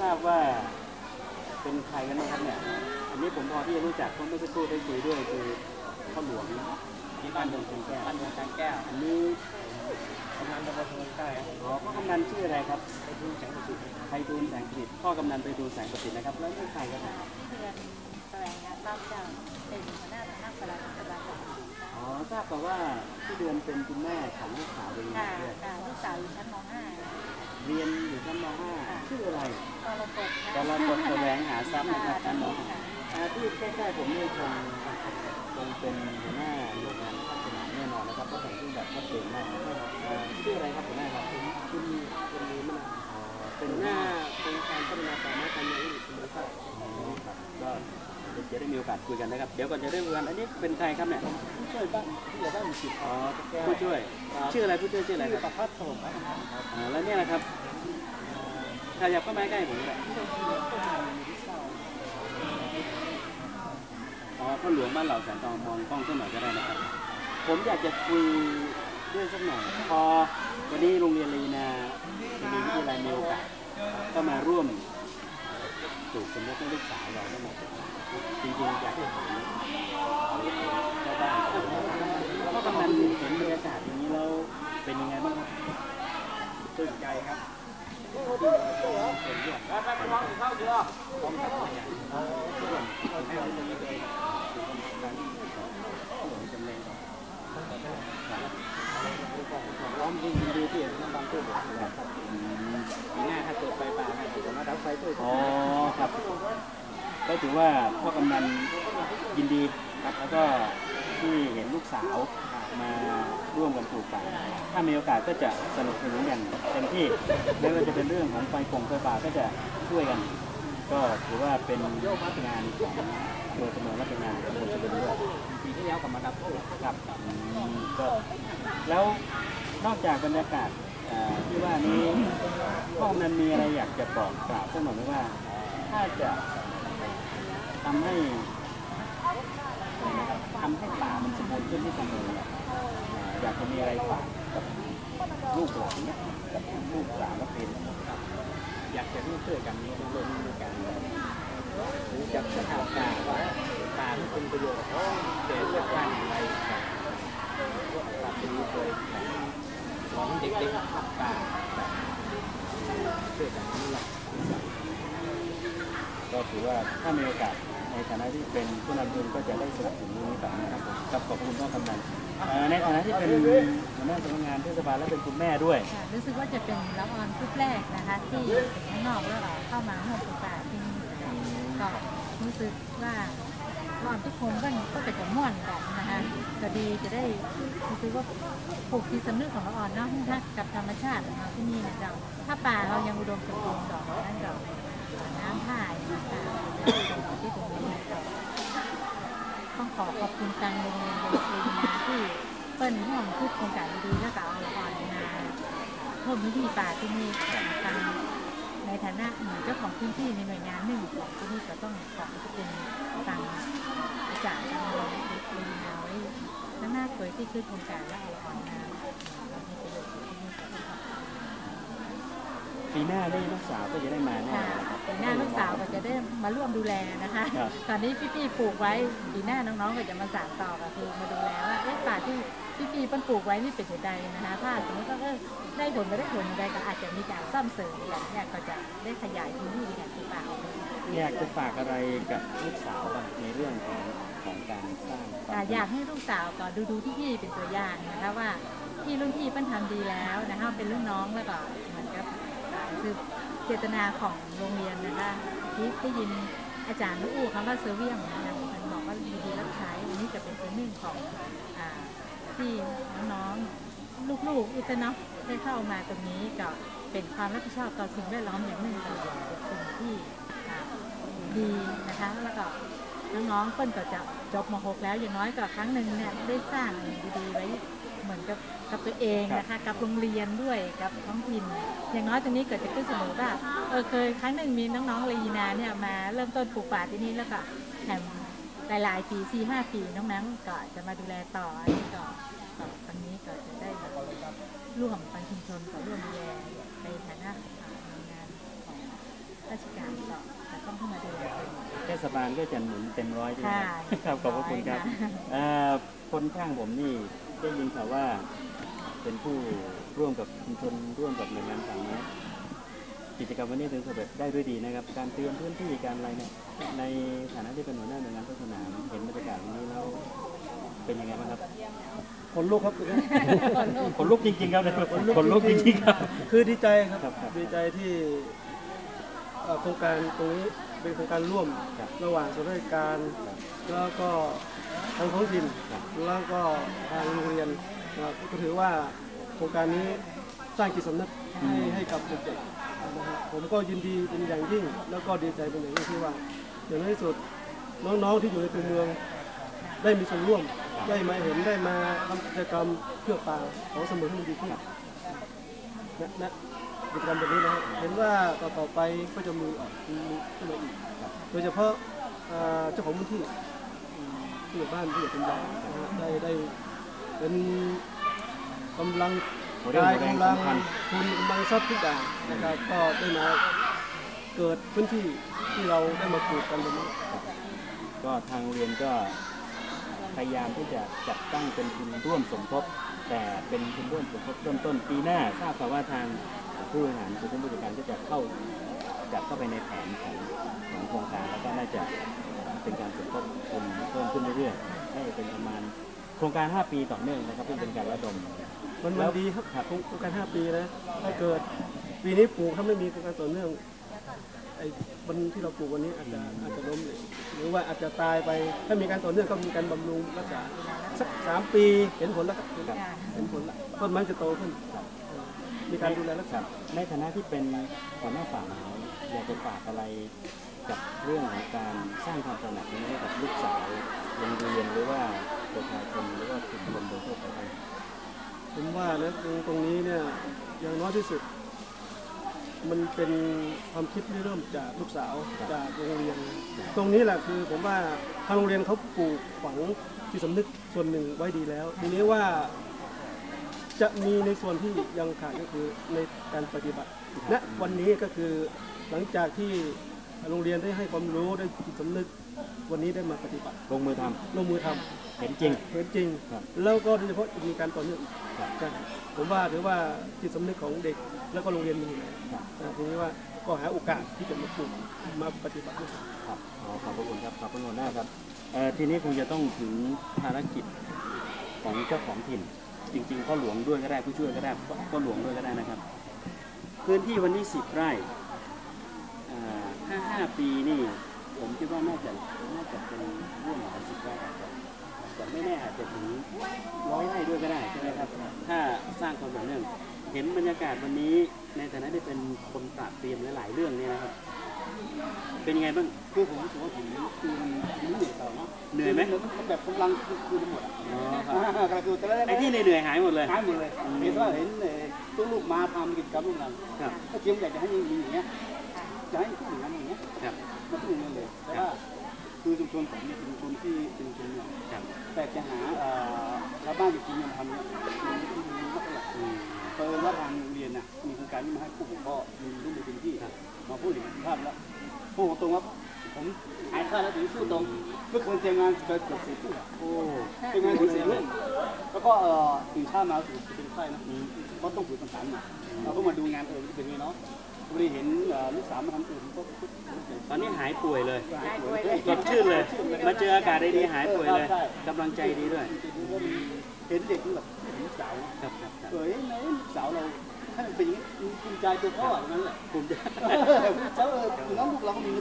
ทราบว่าเป็นใครกันบ้างครับเนี่ย อันนี้ผมพอที่จะรู้จักเพราะเมื่อสักครู่ได้คุยด้วยคือพ่อหลวงที่บ้านดงเชียงแก้วบ้านเมืองการแก้ว อันนี้กำนันตำบลเมืองใต้อ๋อพ่อกำนันชื่ออะไรครับไปดูแสงประสิทธิ์ไพฑูรย์แสงประสิทธิ์พ่อกำนันไปดูแสงประสิทธิ์นะครับ แล้วนี่ใครครับเพื่อนแสวงงานทราบเจ้าเป็นหัวหน้าสำนักปลัดปลัดของอ๋อทราบแต่ว่าที่เดือนเป็นคุณแม่ของลูกสาวเองค่ะด้วยค่ะลูกสาวอยู่ชั้นมเรียนอยู่ชั้นม .5 ชื่ออะไร .5 กรกฎกรกฎแสวงหาทรัพย์นะครับค่ะชั้นมค่ะ .5 อ่าที่ใกล้ๆผมนี่คงคงเป็นหัวหน้าหน่วยงานภาคสนามแน่นอนนะครับเพราะผมที่แบบชัดเจนมากอ่าชื่ออะไรครับหัวหน้าครับคุณคุณมีมะนาวอ๋อเป็นหัวหหน้าน้าโครงการพัฒนาป่าไม้การเมืองที่ตำบลใต้อ๋อครับก็เดี๋ยวจะได้มีโอกาสคุยกันนะครับ เดี๋ยวก่อนจะได้คุยกันอันนี้เป็นใครครับเนี่ยผู้ช่วยบ้านที่อยู่บ้านหมู่สิบอ๋อผู้ช่วย ชื่ออะไรผู้ช่วยชื่ออะไรชื่อครับประพัฒน์สมบัติครับอ๋อแล้วเนี่ยนะครับ ขยับเข้ามาใกล้ผมก็ได้อ๋อพ่อหลวงบ้านเหล่าแสนทองมองกล้องสักหน่อยก็ได้นะครับ ผมอยากจะคุยด้วยสักหน่อย พอวันนี้โรงเรียนลีนาคดีวิทยาลัยมีโอกาสก็มาร่วมปลูกสมรสให้ลูกสาวเราก็มาจริงๆอยากให้ถามเจ้าบ้านเพราะกำนันเห็นบรรยากาศอย่างนี้แล้วเป็นยังไงบ้างครับตื่นใจครับ ร้อมยิงยินดีที่เห็นน้ำบางตู้หมดครับปีหน้าถ้าเกิดไฟป่าเนี่ยผมจะมาดับไฟด้วยอ๋อครับ ก็ถือว่าพ่อกำนันยินดีครับแล้วก็ที่เห็นลูกสาว มาร่วมกันปลูกป่า ถ้ามีโอกาสก็จะสนับสนุนอย่างเต็มที่ไม่ว่าจะเป็นเรื่องของไฟปงไฟป่าก็จะช่วยกัน ก็ถือว่าเป็นงานของโดยเสมอและเป็นงานของคนสุรินร์ด้วยปีที่แล้วกับมาดับครับก็แล้วนอกจากบรรยากาศที่ว่านี้พ่อกำนันมีอะไรอยากจะบอกกล่าวสักหน่อยไหมว่า ถ้าจะทำให้ทำให้ป่ามันสมบูรณ์ขึ้นที่ตำบลเนี่ย อยากจะมีอะไรฝากกับลูกหลานนี่ยกับลูกหลานและเป็นอยากจะร่วมช่วยกันนี้ร่วมมือกันหรือจับสถานการณ์ว่าป่าที่เป็นประโยชน์แก่ชาติบ้านอย่างไรครับพวกป่าเป็นเคยของเด็กๆป่าช่วยกันนี่แหละก็ถือว่าถ้ามีโอกาสในฐานะที่เป็นผู้นำทุนก็จะได้สนับสนุน ครับขอบคุณพ่อกำนันเอ่อในฐานะที่เป็นหัวหน้าสำนักงานเทศบาลและเป็นคุณแม่ด้วย ค่ะรู้สึกว่าจะเป็นรับออนชุดแรกนะคะ ที่ข้างนอกแล้วเข้ามาร่วมปลูกป่าที่นี่ก็รู้สึกว่าก่อนทุกคนก็ก็เป็นจะม่วนกันนะคะก็ดีจะได้รู้สึกว่าปลูกที่สำนึกของละอ่อนเนาะถ้ากับธรรมชาติของเราที่นี่นี่ยเราถ้าป่าเรายังอุดมสมบูรณ์ดอกนั่นดอกน้ำท่าอย่างนี้ค่ะที่ตรงนี้ ต้องขอขอบคุณทางโรงเรียนโรงเรียนนาที่เปิ้ลห่วงพูดโครงการดีๆแล้วก็เอาละอ่อนมาเพิ่มพื้นที่ป่าที่นี่ทางในฐานะหนึ่งเจ้าของพื้นที่ในหน่วยงานหนึ่งของที่นี่ก็ต้องขอบคุณทางอาจารย์ทางโรงเรียนนาไว้ข้งหน้าสวยที่คือโครงการและเอาละอ่อนมาเราให้ประโยชน์ที่นี่ค่ะ ปีหน้าได้ลูกสาวก็จะได้มาแน่ค่ะนะครับ ปีหน้าลูกสาวก็จะได้มาร่วมดูแลนะคะ ครับ ตอนนี้พี่ๆปลูกไว้ปีหน้าน้องๆก็จะมาสานต่อก็คือมาดูแลว่าเอ๊ะป่าที่พี่ๆเพิ่นปลูกไว้นี่เป็นอย่างไรนะคะ ถ้าสมมติว่าเออได้ผลไม่ได้ผลอะไรก็อาจจะมีการซ่อมเสริมอย่างเนี้ยก็จะได้ขยายพื้นที่ในการปลูกป่าออกไป อยากจะฝากอะไรกับลูกสาวบ้างในเรื่องของของการสร้างควมอ่าอยากให้ลูกสาวก็ดูดูที่พี่เป็นตัวอย่างนะคะว่าพี่รุ่นพี่เพิ่นทำดีแล้วนะคะเป็นรุ่นน้องแล้วก็เหมือนกับอ่า คือเจตนาของโรงเรียนนะคะที่ได้ยินอาจารย์ลูกอู้คำว่าเซอร์เวียงนะคะมันบอกว่าดีดีรับใช้อันนี้จะเป็นส่วนหนึ่งของอที่น้องๆลูกๆอีกเนาะได้เข้ามาตรงนี้ก็เป็นความรับผิดชอบต่อสิ่งแวดล้อมอย่างหนึ่งเป็นสิ่งที่ดีนะคะแล้วก็น้องๆเปิ้ลก็จะจบม .6 แล้วอย่างน้อยก็ครั้งหนึ่งเนี่ยได้สร้างดีๆไว้ เหมือนกับกับตัวเองนะคะกับโรงเรียนด้วยกับท้องถิ่นอย่างน้อยตรงนี้เกิดจะขึ้นเสมอว่าเออเคยครั้งหนึ่งมีน้องๆลีนาเนี่ยมาเริ่มต้นปลูกป่าที่นี่แล้วก็แถมหลายๆปีสี่ห้าปีน้องๆก็จะมาดูแลต่ออันนี้ก็ก็ตรงนี้ก็จะได้ร่วมปันชุมชนกับร่วมดูแลในฐานะอ่าหน่วยงานของราชการต่อแต่ต้องเข้ามาดูแลเองเทศบาลก็จะหนุนเต็มร้อยใช่ไหมครับค่ะครับขอบพระคุณครับร้อยค่ะเอ่อคนข้างผมนี่ ได้ยินข่าวว่าเป็นผู้ร่วมกับชุมชนร่วมกับหน่วยงานต่างนะกิจกรรมวันนี้ถึงสำเร็จได้ด้วยดีนะครับ การเตรียมพื้นที่การอะไรเนี่ยในฐานะที่เป็นหัวหน้าหน่วยงานพัฒนาเห็นบรรยากาศวันนี้แล้วเป็นยังไงบ้างครับคนลูกครับขนลุกจริงๆครับเนี่ยขนลุกจริงๆครับ คือดีใจครับครับครับดีใจที่เอ่อโครงการตรงนี้ เป็นโครงการร่วมครับระหว่างส่วนราชการ แล้วก็ทางท้องถิ่นครับ แล้วก็ทางโรงเรียนนะครับก็ถือว่าโครงการนี้สร้างจิตสำนึกให้ให้กับเด็กๆนะฮะผมก็ยินดีเป็นอย่างยิ่ง แล้วก็ดีใจเป็นอย่างยิ่งที่ว่าอย่างน้อยที่สุดน้องๆที่อยู่ในตัวเมือง ได้มีส่วนร่วมได้มาเห็นได้มาทำกิจกรรมเพื่อป่าของเสมอให้มันดีขึ้นนะนะ กิจกรรมแบบนี้นะฮะเห็นว่าต่อต่อไปก็จะมีออกมีขึ้นมาอีกโดยเฉพาะอ่าเจ้าของพื้นที่อืมผู้ใหญ่บ้านผู้ใหญ่เป็นใหญ่นะฮะได้ได้เป็นกำลังหัวเรี่ยวกายหัวแรงกำลังสำคัญ ทุนกำลังทรัพย์ทุกอย่างนะครับก็ได้มาเกิดพื้นที่ที่เราได้มาปลูกกันตรงนี้ ก็ทางโรงเรียนก็พยายามที่จะจัดตั้งเป็นทุนร่วมสมทบ แต่เป็นทุนร่วมสมทบต้นต้นปีหน้าทราบข่าวว่าทาง ผู้บริหารศูนย์บริการก็จะเข้าจัดเข้าไปในแผนของของโครงการแล้วก็น่าจะเป็นการสมทบทุนเพิ่มขึ้นเรื่อยๆให้เป็นประมาณโครงการ 5 ปีต่อเนื่องนะครับที่เป็นการระดม มันแล้มันวดีครับโครงการ 5 ปีนะถ้าเกิดปีนี้ปลูกถ้าไม่มีโครงการต่อเนื่องไอ้วันที่เราปลูกวันนี้อาจจะอาจจะล้มเลยหรือว่าอาจจะตายไปถ้ามีการต่อเนื่องก็มีการบำรุงรักษาสักสามปีเห็นผลแล้วครับเห็นผลแล้วต้นไม้จะโตขึ้น มีการดูแลรักครัษาบในฐานะที่เป็นหัวหน้าป่าไม้อยากจะฝากอะไรกับเรื่องของการสร้างความตระหนักนี้ให้กับลูกสาวโรงเรียนหรือว่าประชาชนหรือว่าชุมชนโดยทั่วไปบ้างผมว่านะตรงตรงนี้เนี่ยอย่างน้อยที่สุด มันเป็นความคิดที่เริ่มจากลูกสาวจากโรงเรียน ตรงนี้แหละคือผมว่าทางโรงเรียนเขาปลูกฝังที่สำนึกส่วนหนึ่งไว้ดีแล้ว ทีนี้ว่า จะมีในส่วนที่ยังขาดก็คือในการปฏิบัติณวันนี้ก็คือหลังจากที่โรงเรียนได้ให้ความรู้ได้จิตสำนึกวันนี้ได้มาปฏิบัติ ลงมือทำลงมือทำเห็นจริง เห็นจริง ครับแล้วก็โดยเฉพาะจะมีการต่อเนื่องอีกครับใช่ผมว่าถือว่าจิตสำนึกของเด็กแล้วก็โรงเรียนมีอยู่แล้วครับนะทีนี้ว่าก็หาโอกาสที่จะมาปลูกมาปฏิบัติด้วยครับอ๋อขอบพระคุณครับ ขอบพระคุณหัวหน้าครับเอ่อทีนี้คงจะต้องถึงภารกิจของเจ้าของถิ่น จริงๆพ่อหลวงด้วยก็ได้ผู้ช่วยก็ได้พ่อหลวงด้วยก็ได้นะครับ พื้นที่วันนี้สิบไร่อ่าห้าห้าปีนี่ผมคิดว่าน่าจะน่าจะเป็นร่วมของสิบไร่แต่ไม่แน่อาจจะถึงร้อยไร่ด้วยก็ได้ใช่ไหมครับ ถ้าสร้างความต่อเนื่องเห็นบรรยากาศวันนี้ในฐานะที่เป็นคนปราบเตรียมหลายๆเรื่องเนี่ยนะครับ เป็นยังไงบ้างคือผมรู้สึกว่าผมคือมันเหนื่อยต่อเนาะเหนื่อยไหมมันแบบกำลังคือคือหมดอะอ๋อครับอ่ากำลังคือแต่ละไอ้ที่เหนื่อยๆหายหมดเลยหายหมดเลยเห็นว่าเห็นเอ่อตู้ลูกมาทำกิจกรรมร่วมกันครับก็เทียมอยากจะให้มีอย่างเงี้ยจะให้ทุกอย่างนั้นอย่างเงี้ยครับมันทุกอย่างเลยแต่ว่าคือชุมชนผมเนี่ยเป็นชุมชนที่เป็นชุมชนเนี่ยครับแต่จะหาเอ่อชาวบ้านจริงๆยังทำเนี่ยมันไม่มีมาก เท่าไหร่อืมเปิดว่าทางโรงเรียนน่ะมีโครงการที่มาให้ผู้ปกครองมีรุ่นในพื้นที่มาพูดถึงภาพแล้วพูดตรงว่าผมหายค่าแล้วถึงสู้ตรงเมื่อคนเตรียมงานเกิดเกือบสี่ทุ่มโอ้เตรียมงานถึงสี่ทุ่มแล้วก็เอ่อตื่นเช้ามาถึงเป็นไส้นะอืมเพราะต้องฝึกภาษามาเราก็มาดูงานเออมันเป็นไงเนาะ พอดีเห็นเอ่อลูกสาวมาทำอื่นก็ตอนนี้หายป่วยเลยหายป่วยเลยสดชื่นเลย มาเจออากาศดีๆหายป่วยเลยกำลังใจดีด้วยเห็นเด็กแบบเห็นลูกสาวนะครับครับครับ เฮ้ยไหนลูกสาวเราให้มันเป็นอย่างนี้ภูมิใจตัวพ่อแบบนั้นแหละภูมิใจเออเจ้าเออน้องลูกเราก็มี